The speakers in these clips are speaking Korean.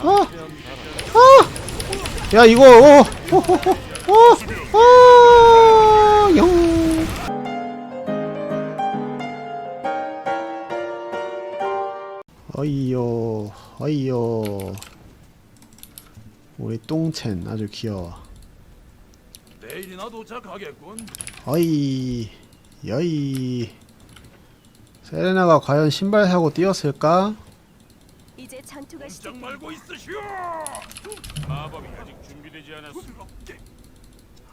어! 어! 야 이거 어! 어! 어! 어! 영! 어이요 어이요 우리 똥첸 아주 귀여워 내일이나 도착하겠군. 어이 여이 세레나가 과연 신발 사고 뛰었을까? 이제 전투가 꼼짝 시작. 말고 있으시오. 마법이 아직 준비되지 않았어.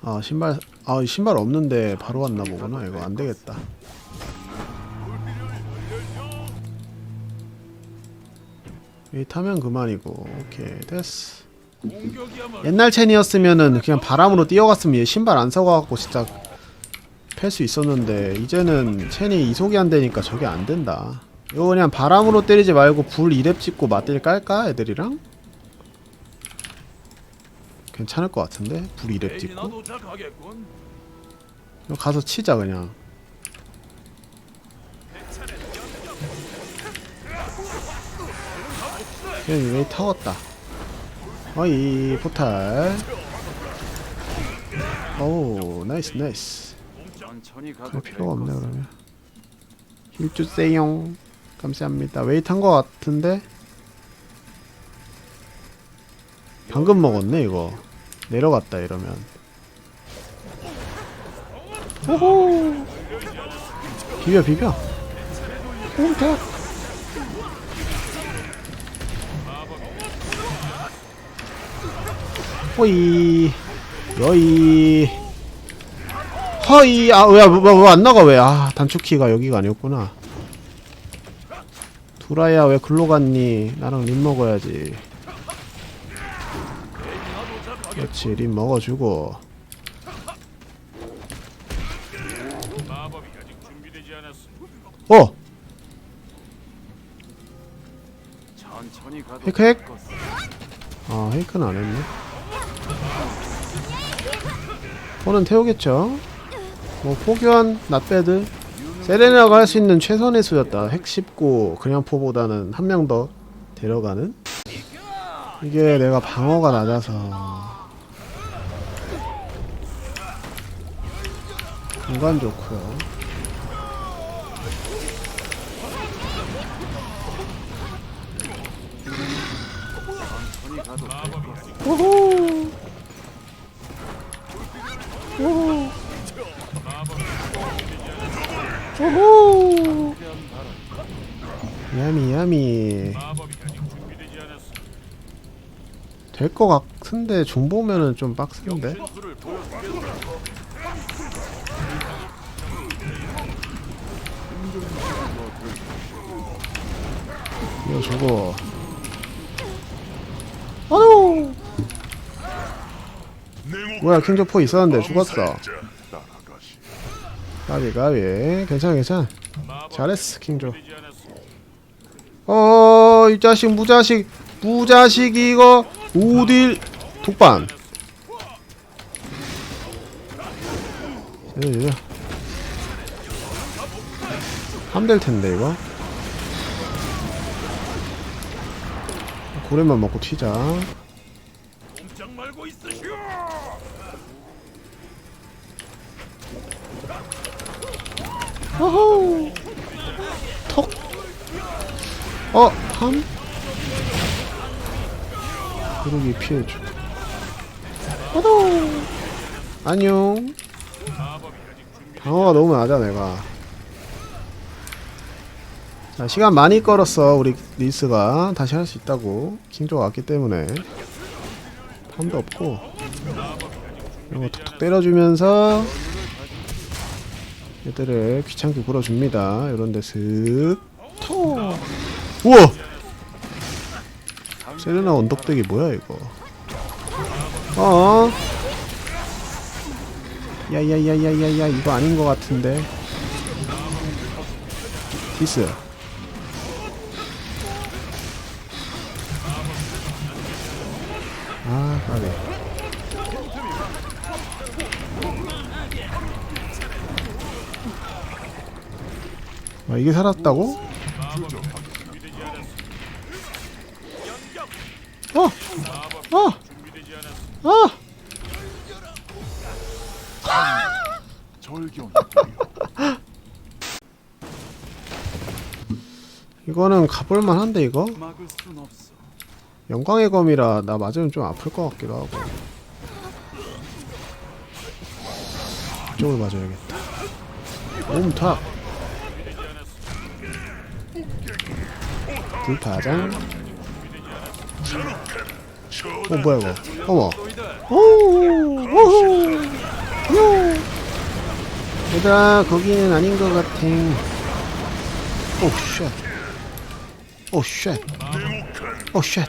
아 신발 아 신발 없는데 바로 왔나 보구나. 이거 안 되겠다. 이 타면 그만이고. 오케이 됐어. 공격이야말로. 옛날 첸이었으면은 그냥 바람으로 뛰어갔으면 얘 신발 안 사고 갖고 진짜 팰 수 있었는데 이제는 첸이 이속이 안 되니까 저게 안 된다 이거 그냥 바람으로 때리지 말고 불 2렙 찍고 맞대리 깔까 애들이랑? 괜찮을 것 같은데? 불 2렙 내일이나 찍고. 이거 가서 치자 그냥. 얘왜 타웠다. 어이 포탈. 오 나이스 나이스. 가도 필요가 없네 그러면. 힐 주세요 감사합니다. 웨이트 한거 같은데? 방금 먹었네 이거. 내려갔다 이러면. 오호! 비벼 비벼. 오 대박 호이 여이. 허이 아왜왜안 나가 왜 아 단축키가 여기가 아니었구나 두라야 왜 글로 갔니? 나랑 립 먹어야지. 그렇지 립 먹어주고. 어! 헤크 핵? 아 헤이크는 안 했네. 포는 태우겠죠? 뭐 포교한 낫배드 세레나가 할 수 있는 최선의 수였다. 핵 씹고 그냥 포보다는 한 명 더 데려가는? 이게 내가 방어가 낮아서. 공간 좋고요. 오호 오호 오호 야미 야미. 될 것 같은데 중 보면은 좀 빡센데. 이거 주고 아유 뭐야 킹조포 있었는데 죽었어 가비 가비. 괜찮아 괜찮아. 잘했어 킹조. 않았어. 어이 자식 무자식 무자식 이거 오딜 독반. 예, 함될 텐데 이거. 고래만 먹고 튀자 꼼짝 말고 있으시오. 어허 턱? 어? 함? 그러기 피해줘. 어도. 안녕. 방어가 너무 낮아 내가. 자 시간 많이 끌었어 우리 리스가. 다시 할 수 있다고. 킹조가 왔기 때문에. 팜도 없고. 이런 거 툭툭 때려주면서 얘들을 귀찮게 굴어줍니다. 이런데 슥. 토. 우와! 세레나 언덕대기 뭐야 이거? 어? 야야야야야야 이거 아닌 것 같은데. 디스. 아 까비 아 이게 살았다고? 어! 어! 어! 이거는 가볼만 한데 이거? 영광의 검이라 나 맞으면 좀 아플 것 같기도 하고 이쪽을 맞아야겠다 몸탁 불타장. 어 뭐야 이거? 어머. 오오오 얘들아 거기는 아닌 것 같아. 오쉣. 오쉣. 오쉣.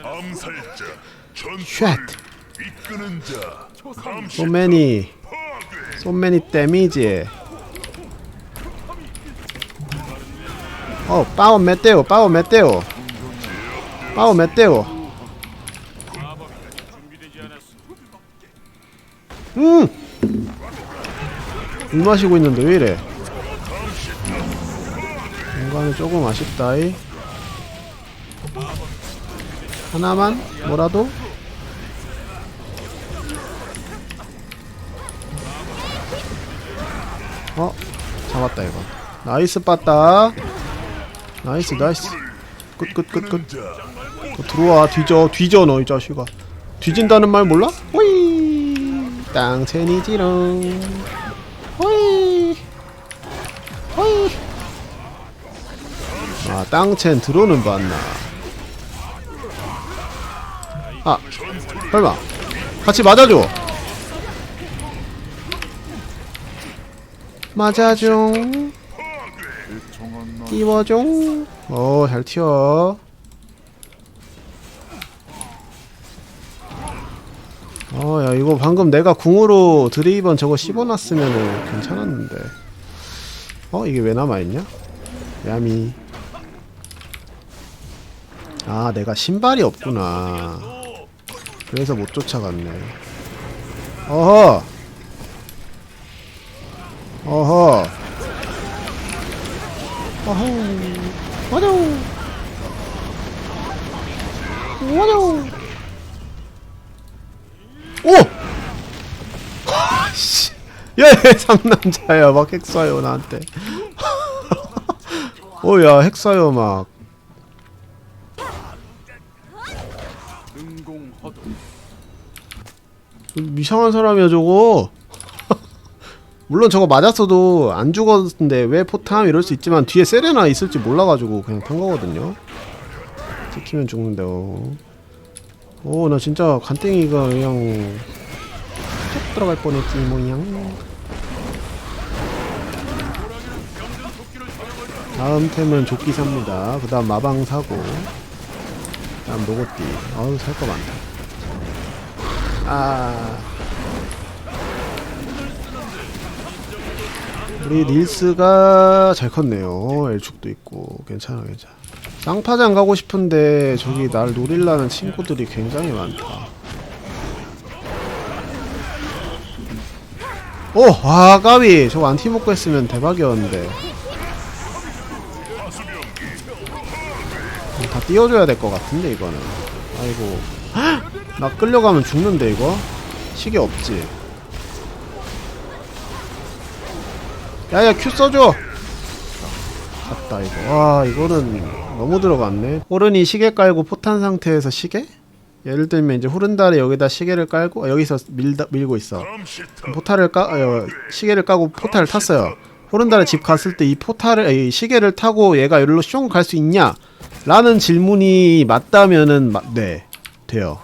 쉣. So many. So many damage. 어 파워 파워 메테오 파워 메테오 마법이 준비되지 않았어. 음! 물 마시고 있는데 왜 이래? 공간이 조금 아쉽다이. 하나만? 뭐라도? 어? 잡았다 이거. 나이스 빠따. 나이스 나이스. 끝 끝 끝끝 들어와 뒤져 뒤져 너 이 자식아. 뒤진다는 말 몰라? 호이! 땅채니지롱 호이! 호이! 아 땅첸 들어오는 봤나? 아 설마. 같이 맞아줘. 맞아줘. 나 띄워줘. 어잘 튀어 어, 야, 이거 방금 내가 궁으로 드레이번 저거 씹어놨으면은 괜찮았는데. 어, 이게 왜 남아있냐? 야미. 아, 내가 신발이 없구나. 그래서 못 쫓아갔네. 어허! 어허! 어허! 와뇨! 와뇨! 오! 씨. 야, 얘 상남자야. 막핵 쏴요, 나한테. 오, 야, 핵 쏴요, 막. 이상한 사람이야, 저거. 물론 저거 맞았어도 안 죽었는데 왜 포탐 이럴 수 있지만 뒤에 세레나 있을지 몰라가지고 그냥 탄 거거든요. 찍히면 죽는데요. 오, 나 진짜 간땡이가 그냥 쭉 들어갈 뻔했지, 뭐양. 다음 템은 조끼 삽니다. 그 다음 마방 사고. 다음 로고띠. 아우, 살 거 많다. 아. 우리 닐스가 잘 컸네요. 엘축도 있고 괜찮아 괜찮아. 쌍파장 가고 싶은데 저기 날 노릴라는 친구들이 굉장히 많다. 오! 아 까비! 저거 안티 먹고 했으면 대박이었는데 다 띄워줘야 될 것 같은데 이거는 아이고 헉! 나 끌려가면 죽는데 이거? 시계 없지 야야 큐 써줘 갔다 이거 와 이거는 너무 들어갔네. 호른이 시계 깔고 포탄 상태에서 시계? 예를 들면 이제 호른달에 여기다 시계를 깔고 아, 여기서 밀다, 밀고 있어. 포탈을 까 어, 시계를 까고 포탈을 탔어요. 호른달에 집 갔을 때 이 포탈을 이 시계를 타고 얘가 여기로 슝갈수 있냐? 라는 질문이 맞다면은 마, 네 돼요.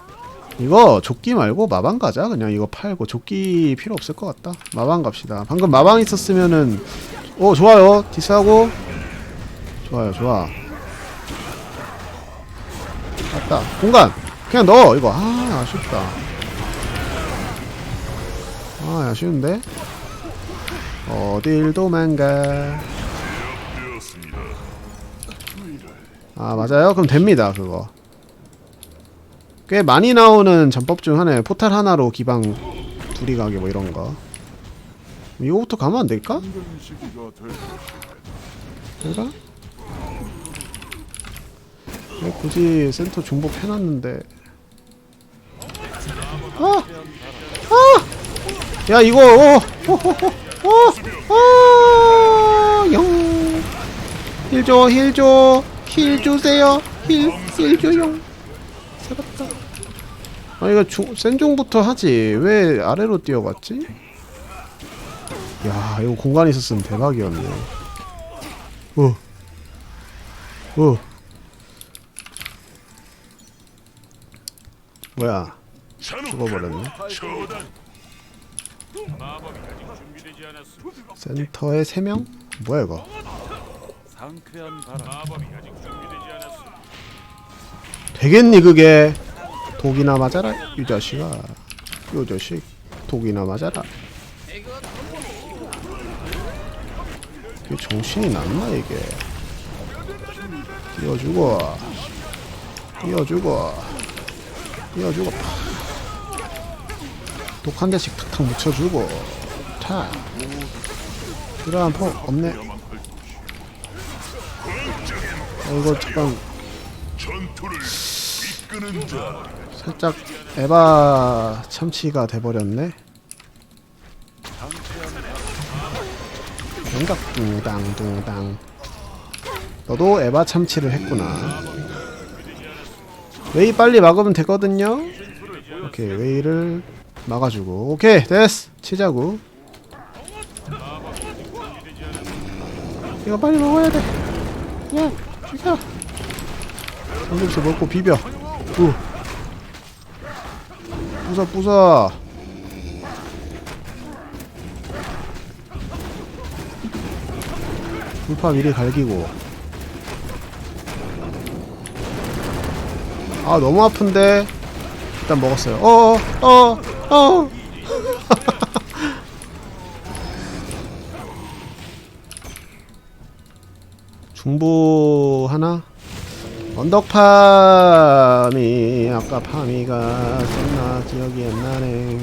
이거 조끼 말고 마방 가자. 그냥 이거 팔고 조끼 필요 없을 것 같다. 마방 갑시다. 방금 마방 있었으면은 오 좋아요. 디스하고. 좋아요 좋아 맞다 공간 그냥 넣어 이거 아 아쉽다 아 아쉬운데 어딜 도망가. 아 맞아요? 그럼 됩니다 그거 꽤 많이 나오는 전법 중 하나예요 포탈 하나로 기방 둘이 가게 뭐 이런 거 이거부터 가면 안 될까? 힘든 시기가 될 것이다. 될까? 왜 굳이 센터 중복 해놨는데 아! 아! 야 이거 어! 어! 어! 어! 영! 힐 줘, 힐 줘, 힐 주세요, 힐, 힐 줘요. 살았다. 아 이거 중, 센종부터 하지 왜 아래로 뛰어갔지? 야 이거 공간이 있었으면 대박이었네. 어, 어. 뭐야? 죽어버렸네. 센터에 3명? 뭐야 이거? 상쾌한 바람. 마법이 아직 준비되지 않았어. 되겠니 그게? 독이나 맞아라 이 자식아. 이 자식 독이나 맞아라. 이게 정신이 났나 이게? 뛰어주고, 뛰어주고, 뛰어주고. 독한 대씩 탁탁 묻혀주고, 탁. 이러한 폭 없네. 어, 이거 잠깐 살짝 에바 참치가 돼버렸네. 생각 둥당 둥당. 너도 에바 참치를 했구나. 웨이 빨리 막으면 되거든요. 오케이 웨이를 막아주고 오케이 됐어 치자구. 이거 빨리 먹어야 돼. 야 죽여. 삼겹살 먹고 비벼. 우. 부숴 부숴 불파 미리 갈기고 아 너무 아픈데. 일단 먹었어요. 어어 어 어, 어. 중부 하나? 언덕팜이 아까 파미가 썼나? 기억이 안 나네.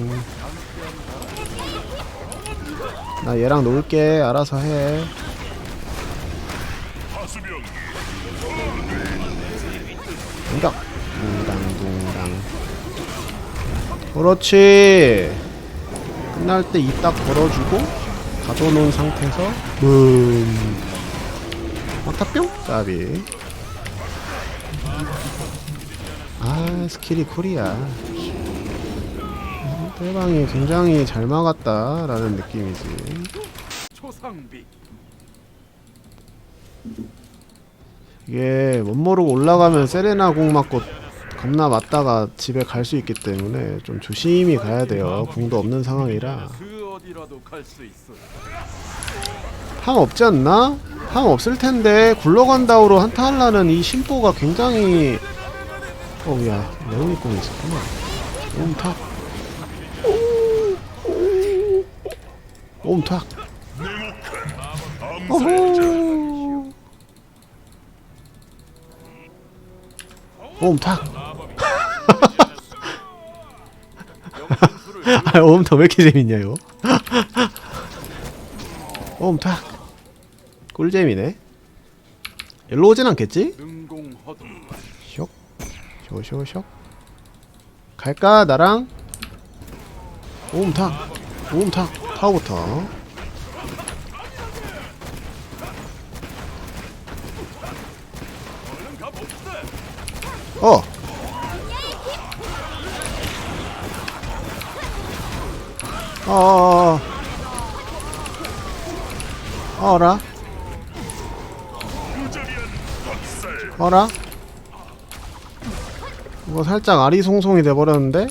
나 얘랑 놀게. 알아서 해. 하수 그렇지. 끝날 때 입 딱 걸어주고 가둬놓은 상태에서 문 막타뿅? 까비. 아 스킬이 쿨이야. 대방이 굉장히 잘 막았다 라는 느낌이지. 초상비. 이게 못 모르고 올라가면 세레나 공 맞고 겁나 맞다가 집에 갈 수 있기 때문에 좀 조심히 가야 돼요. 궁도 없는 상황이라. 함 없지 않나? 함 없을 텐데 굴러간다우로 한타 하려는 이 심보가 굉장히 어우야 레오니 공이 있었구나. 옴탁. 옴탁. 어호 옴탁 아 옴탁 왜 이렇게 재밌냐 이거 옴탁 꿀잼이네. 일로 오진 않겠지? 쇽. 쇼쇼쇼 갈까 나랑? 오음탁 오음탁 타워부터. 어 어어어 어라 무자비한 박살 어라? 이거 살짝 아리송송이 돼버렸는데?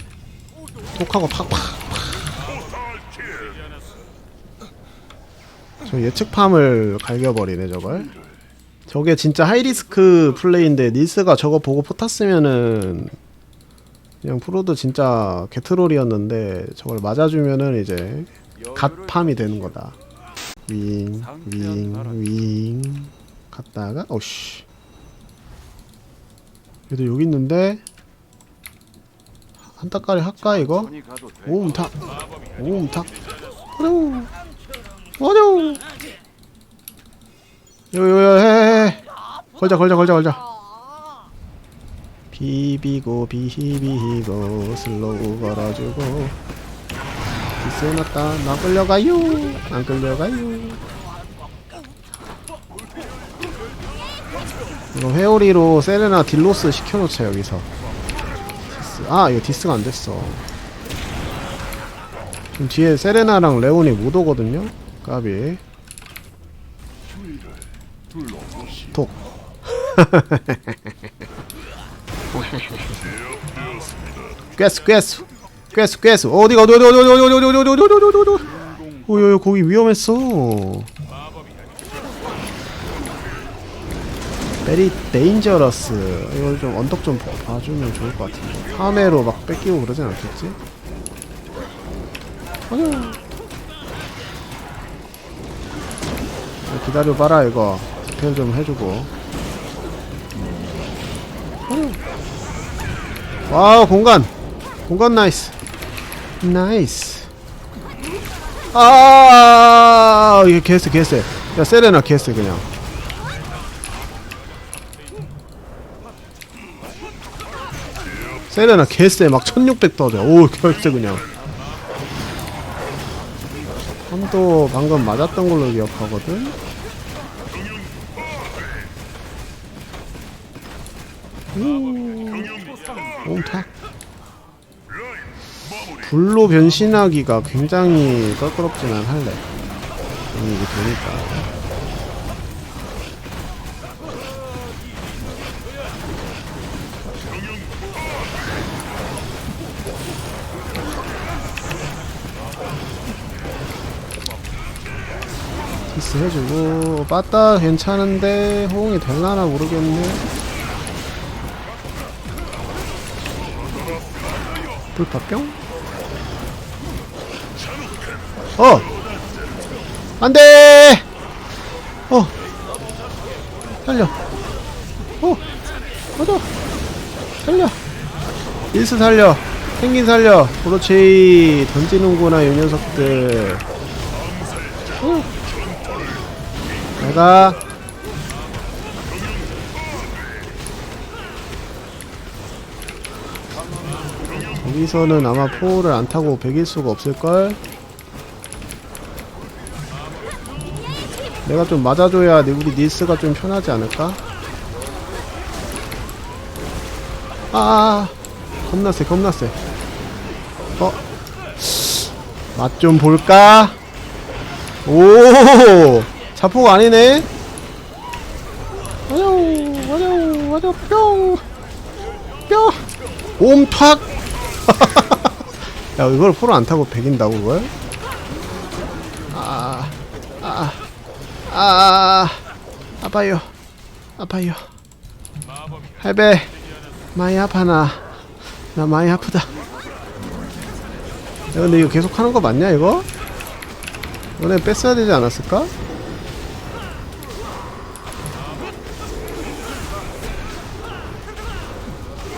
독하고 팍팍 킬저 예측팜을 갈겨버리네 저걸 저게 진짜 하이리스크 플레이인데 닐스가 저거 보고 포탔으면은 그냥 프로도 진짜 개트롤이었는데 저걸 맞아주면은 이제 갓팜이 되는 거다. 윙 윙 윙. 갔다가 어씨. 얘도 여기 있는데 한 따까리 할까 이거? 오음탁 오음탁 그래 맞아 요요요 해. 걸자 걸자 걸자 걸자 비비고 비비고 슬로우 걸어주고. 디스 해놨다. 나 끌려가요. 안 끌려가요. 이거 회오리로 세레나 딜로스 시켜놓자 여기서. 디스. 아 이거 디스가 안됐어. 지금 뒤에 세레나랑 레온이 못 오거든요? 까비. 톡 꿰스 꿰스 꿰스 꿰스 어디가? 어디 어디 어디 어디 어디 어디 어디 어디 어디 어디? 어디 오야 거기 위험했어. 베리 데인저러스 이걸 좀 언덕 좀 봐- 봐주면 좋을 것 같은데. 파메로 막 뺏기고 그러진 않겠지? 아니야 기다려봐라 이거. 스펠 좀 해주고 와우 공간. 공간 나이스. 나이스. 아 이게 개쎄 개쎄. 야 세레나 개쎄 그냥. 세레나 개쎄 막 1600 떠져. 오 결세 그냥. 함도 방금 맞았던 걸로 기억하거든 옴탁 불로 변신하기가 굉장히 껄끄럽지만 할래. 이게 되니까. 키스 해주고. 빠따 괜찮은데 호응이 될라나 모르겠네 불파뿅. 어! 안 돼! 어! 살려. 어! 맞아 살려. 일스 살려. 펭귄 살려. 그렇지. 던지는구나 이 녀석들. 어. 내가 여기서는 아마 포를 안 타고 베길 수가 없을걸? 내가 좀 맞아줘야 우리 닐스가 좀 편하지 않을까? 아, 겁나 세, 겁나 세. 어, 맛 좀 볼까? 오, 자포가 아니네. 와요, 와요, 와요, 뿅, 뿅, 옴탁. 야, 이걸 포를 안 타고 베긴다고 그걸? 아, 아, 아, 아 파요, 아파요. 할배, 많이 아파나. 나 많이 아프다. 야, 근데 이거 계속 하는 거 맞냐 이거? 너네 뺐어야 되지 않았을까?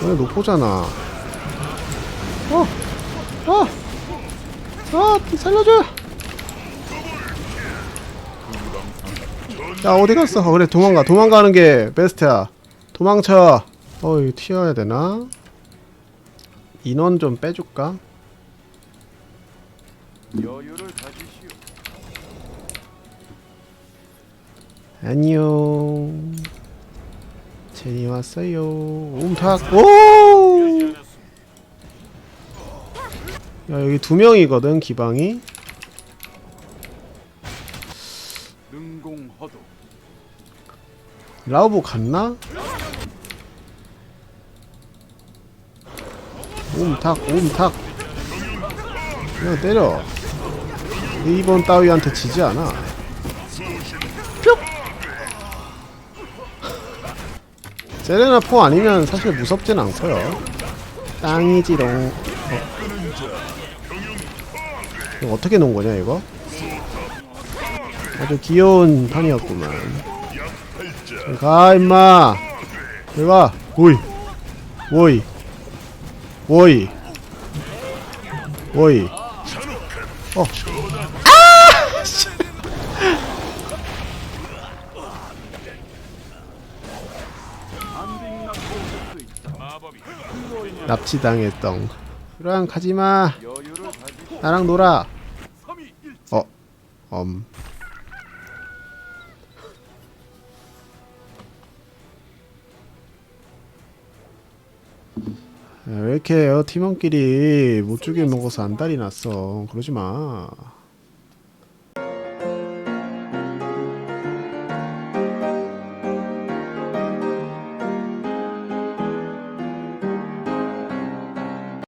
너네 노포잖아. 어! 어! 아! 살려줘! 야, 어디 갔어? 어, 그래, 도망가. 도망가는 게 베스트야. 도망쳐. 어, 이거 튀어야 되나? 인원 좀 빼줄까? 여유를 가지시오. 안녕. 제니 왔어요. 옴탁. 오! 야, 여기 두 명이거든, 기방이. 라우보 갔나? 옴탁, 옴탁. 그냥 때려. 이번 따위한테 지지 않아. 뿅! 세레나 포 아니면 사실 무섭진 않고요. 땅이지롱. 어. 이거 어떻게 놓은 거냐 이거? 아주 귀여운 판이었구만. 가 임마. 내가 오이 오이 오이 오이. 어. 아! 납치당했던 그랑 가지마. 나랑 놀아. 어 엄. 야, 왜 이렇게 요 팀원끼리 못 죽여 먹어서 안달이 났어 그러지 마